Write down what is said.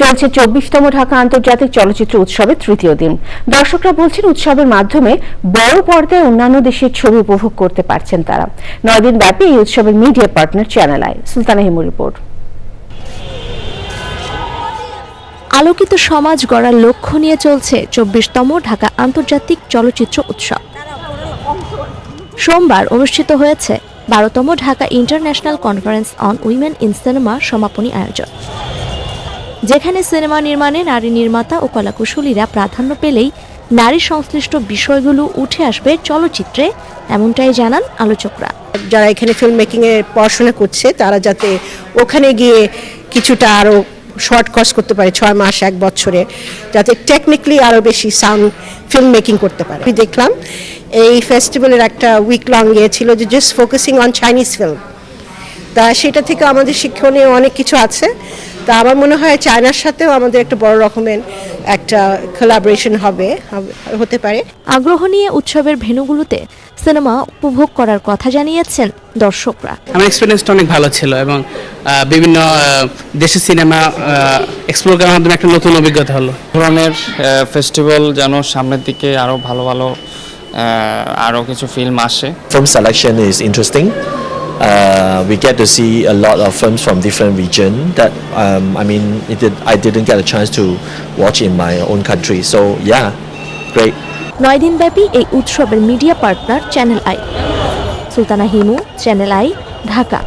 চলছে চব্বিশতম ঢাকা আন্তর্জাতিক চলচ্চিত্র উৎসবের তৃতীয় দিন। দর্শকরা বলছেন উৎসবের মাধ্যমে বড় পর্দায় অন্যান্য দেশের ছবি উপভোগ করতে পারছেন তারা। নয় দিন ব্যাপী এই উৎসবের media partner channel I Sultana Himu report. আলোকিত সমাজ গড়ার লক্ষ্য নিয়ে চলছে চব্বিশতম ঢাকা আন্তর্জাতিক চলচ্চিত্র উৎসব। সোমবার অনুষ্ঠিত হয়েছে বারোতম Dhaka international conference on women in cinema সমাপনী আয়োজন। যেখানে সিনেমা নির্মাণে নারী নির্মাতা ও কলাকুশলীরা প্রাধান্য পেলেই নারী সংশ্লিষ্ট বিষয়গুলো উঠে আসবে চলচ্চিত্রে, এমনটাই জানান আলোচকরা। যারা এখানে ফিল্ম মেকিং এর পড়াশোনা করছে, তারা যাতে ওখানে গিয়ে কিছুটা আরও শর্ট কোর্স করতে পারে, ছয় মাস, এক বছরে, যাতে টেকনিক্যালি আরও বেশি সাউন্ড ফিল্ম মেকিং করতে পারে। আমি দেখলাম, এই ফেস্টিভ্যালের একটা উইক লং ইয়ে ছিল যে just focusing on Chinese film তা সেটা থেকে আমাদের শিক্ষণীয় অনেক কিছু আছে। তা আমার মনে হয় চায়নার সাথেও আমাদের একটা বড় রকমের একটা কোলাবোরেশন হবে হতে পারে। আগ্রহ নিয়ে উৎসবের ভেন্যুগুলোতে সিনেমা উপভোগ করার কথা জানিয়েছেন দর্শকরা। আমার এক্সপিরিয়েন্সটা অনেক ভালো ছিল এবং বিভিন্ন দেশের সিনেমা এক্সপ্লোর করার মাধ্যমে একটা নতুন অভিজ্ঞতা হলো। ধরনের ফেস্টিভ্যাল যেন সামনের দিকে আরও ভালো ভালো আহ, আরও কিছু ফিল্ম আসে। Film selection is interesting. Uh, we get to see a lot of films from different region that um, I mean it did, I didn't get a chance to watch in my own country. So yeah, great. নয় দিনব্যাপী এই উৎসবের media partner channel I Sultana Himu channel I Dhaka